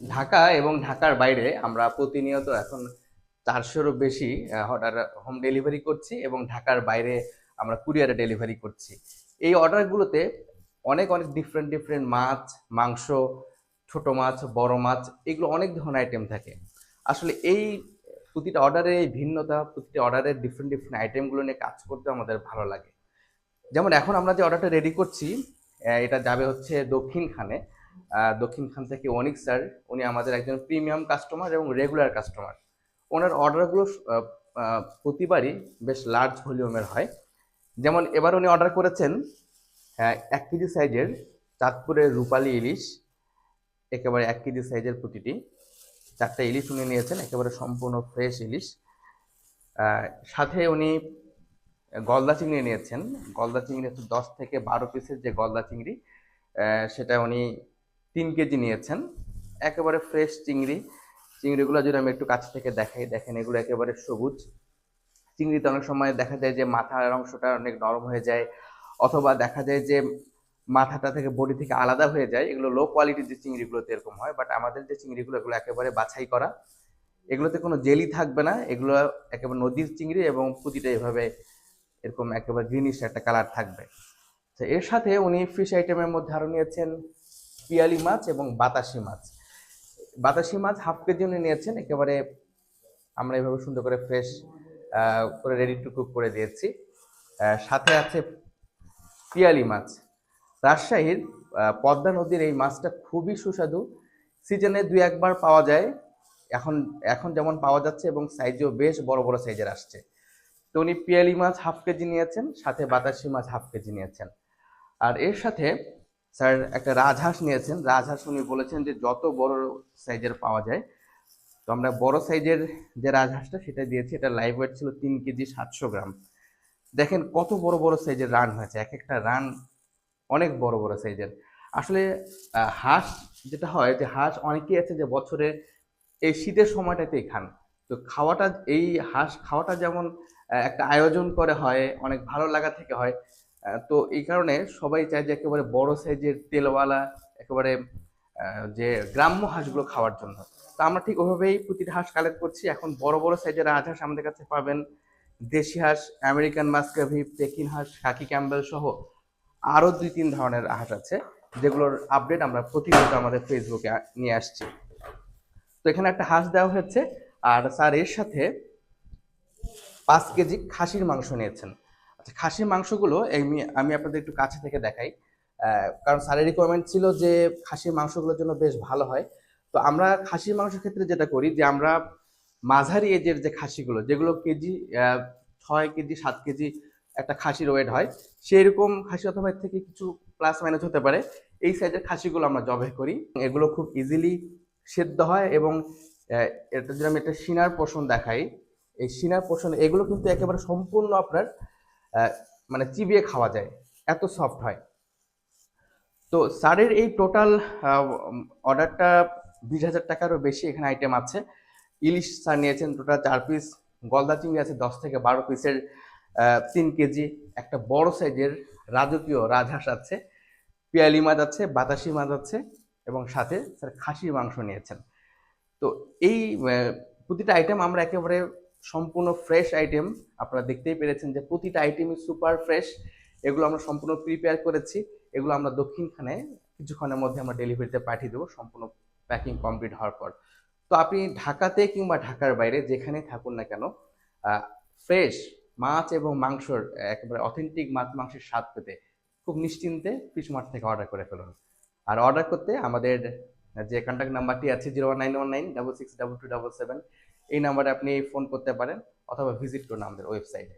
ঢাকা এবং ঢাকার বাইরে আমরা প্রতিনিয়ত এখন চারশোরও বেশি অর্ডার হোম ডেলিভারি করছি এবং ঢাকার বাইরে আমরা কুরিয়ারে ডেলিভারি করছি। এই অর্ডারগুলোতে অনেক অনেক ডিফারেন্ট ডিফারেন্ট মাছ, মাংস, ছোট মাছ, বড় মাছ, এগুলো অনেক ধরনের আইটেম থাকে। আসলে এই প্রতিটা অর্ডারের এই ভিন্নতা, প্রতিটা অর্ডারের ডিফারেন্ট ডিফারেন্ট আইটেমগুলো নিয়ে কাজ করতে আমাদের ভালো লাগে। যেমন এখন আমরা যে অর্ডারটা রেডি করছি এটা যাবে হচ্ছে দক্ষিণখানে। দক্ষিণখান থেকে অনিক স্যার উনি আমাদের একজন প্রিমিয়াম কাস্টমার এবং রেগুলার কাস্টমার ওনার অর্ডারগুলো প্রতিবারই বেশ লার্জ ভলিউমের হয়। যেমন এবার উনি অর্ডার করেছেন আহ, এক কেজি সাইজের চাঁদপুরের রূপালী ইলিশ একেবারে এক কেজি সাইজের প্রতিটি। চারটা ইলিশ উনি নিয়েছেন একেবারে সম্পূর্ণ ফ্রেশ ইলিশ। সাথে উনি গলদা চিংড়ি নিয়েছেন। গলদা চিংড়ি হচ্ছে দশ থেকে বারো পিসের যে গলদা চিংড়ি সেটা উনি তিন কেজি নিয়েছেন। একেবারে ফ্রেশ চিংড়ি। চিংড়িগুলো যদি আমি একটু কাছ থেকে দেখাই, দেখেন এগুলো একেবারে সবুজ। চিংড়িতে অনেক সময় দেখা যায় যে মাথার অংশটা অনেক নরম হয়ে যায়, অথবা দেখা যায় যে মাথাটা থেকে বডি থেকে আলাদা হয়ে যায়। এগুলো লো কোয়ালিটির যে চিংড়িগুলোতে এরকম হয় বাট আমাদের যে চিংড়িগুলো, এগুলো একেবারে বাছাই করা। এগুলোতে কোনো জেলি থাকবে না। এগুলো একেবারে নদীর চিংড়ি এবং প্রতিটা এভাবে এরকম একেবারে গ্রিনিশ একটা কালার থাকবে। তো এর সাথে উনি ফিশ আইটেমের মধ্যে আরও নিয়েছেন পিয়ালি মাছ এবং বাতাসি মাছ। বাতাসি মাছ হাফ কেজি উনি নিয়েছেন, একেবারে আমরা এভাবে সুন্দর করে ফ্রেশ করে রেডি টু কুক করে দিয়েছি। সাথে আছে পিয়ালি মাছ। রাজশাহীর পদ্মা নদীর এই মাছটা খুবই সুস্বাদু। সিজনে দুই একবার পাওয়া যায়। এখন এখন যেমন পাওয়া যাচ্ছে এবং সাইজও বেশ বড় বড় সাইজের আসছে। তো উনি পিয়ালি মাছ হাফ কেজি নিয়েছেন, সাথে বাতাসি মাছ হাফ কেজি নিয়েছেন। আর এর সাথে স্যার, একটা রাজহাঁস নিয়েছেন। রাজহাঁস উনি বলেছেন যে, যত বড় সাইজের পাওয়া যায়, তো আমরা বড় সাইজের যে রাজহাঁসটা, সেটা দিয়েছি। এটা লাইভ ওয়েট ছিল তিন কেজি সাতশো গ্রাম। দেখেন, কত বড় বড় সাইজের রান হয়েছে। এক একটা রান অনেক বড় বড় সাইজের। আসলে হাঁস যেটা হয় যে, হাঁস অনেকেই আছে যে, বছরে এই শীতের সময়টাতেই খান। তো খাওয়াটা, এই হাঁস খাওয়াটা যেমন একটা আয়োজন করে হয়, অনেক ভালো লাগা থেকে হয় তো এই কারণে সবাই চায় যে একেবারে বড় সাইজের তেলওয়ালা, একেবারে যে গ্রাম্য হাঁসগুলো খাওয়ার জন্য। তো আমরা ঠিক ওভাবেই প্রতিটা হাঁস কালেক্ট করছি। এখন বড় বড় সাইজের রাজহাঁস আমাদের কাছে পাবেন দেশি হাঁস, আমেরিকান মাস্কাভি পেকিন হাঁস, খাকি ক্যাম্বেল সহ আরও দুই, তিন ধরনের হাঁস আছে, যেগুলোর আপডেট আমরা প্রতিনিয়ত আমাদের ফেসবুকে নিয়ে আসছি। তো এখানে একটা হাঁস দেওয়া হয়েছে, আর স্যার এর সাথে পাঁচ কেজি খাসির মাংস নিয়েছেন। আচ্ছা খাসির মাংসগুলো আমি আমি আপনাদের একটু কাছে থেকে দেখাই। কারণ স্যারের রিকোয়ারমেন্ট ছিল যে খাসির মাংসগুলোর জন্য বেশ ভালো হয়। তো আমরা খাসির মাংসের ক্ষেত্রে যেটা করি যে আমরা মাঝারি এজের যে খাসিগুলো, যেগুলো কেজি ছয় কেজি, সাত কেজি একটা খাসির ওয়েট হয় সেই রকম খাসি অথবা থেকে কিছু প্লাস মাইনাস হতে পারে। এই সাইজের খাসিগুলো আমরা জবে করি। এগুলো খুব ইজিলি সেদ্ধ হয় এবং এটা যদি আমি একটা সিনার পোষণ দেখাই। এই সিনার পোষণ এগুলো কিন্তু একেবারে সম্পূর্ণ আপনার মানে চিবিয়ে খাওয়া যায়। এত সফট হয়। তো স্যারের এই টোটাল অর্ডারটা বিশ হাজার টাকারও বেশি এখানে আইটেম আছে। ইলিশ স্যার নিয়েছেন টোটাল চার পিস গলদা চিংড়ি আছে দশ থেকে বারো পিসের তিন কেজি, একটা বড় সাইজের রাজকীয় রাজহাঁস আছে, পিয়ালি মাছ আছে, বাতাসি মাছ আছে, এবং সাথে স্যার খাসির মাংস নিয়েছেন। তো এই প্রতিটা আইটেম আমরা একেবারে সম্পূর্ণ ফ্রেশ আইটেম আপনারা দেখতেই পেরেছেন যে প্রতিটা আইটেমই সুপার ফ্রেশ এগুলো আমরা সম্পূর্ণ প্রিপেয়ার করেছি। এগুলো আমরা দক্ষিণখানে কিছুক্ষণের মধ্যে আমরা ডেলিভারিতে পাঠিয়ে দেবো, সম্পূর্ণ প্যাকিং কমপ্লিট হওয়ার পর। তো আপনি ঢাকাতে কিংবা ঢাকার বাইরে যেখানে থাকুন না কেন ফ্রেশ মাছ এবং মাংসর একেবারে অথেন্টিক মাছ, মাংসের স্বাদ পেতে খুব নিশ্চিন্তে ফিশ মার্ট থেকে অর্ডার করে ফেলুন। আর অর্ডার করতে আমাদের যে কন্ট্যাক্ট নাম্বারটি আছে zero one nine one nine double six double two double seven এই নাম্বারে আপনি ফোন করতে পারেন অথবা ভিজিট করুন আমাদের ওয়েবসাইটে।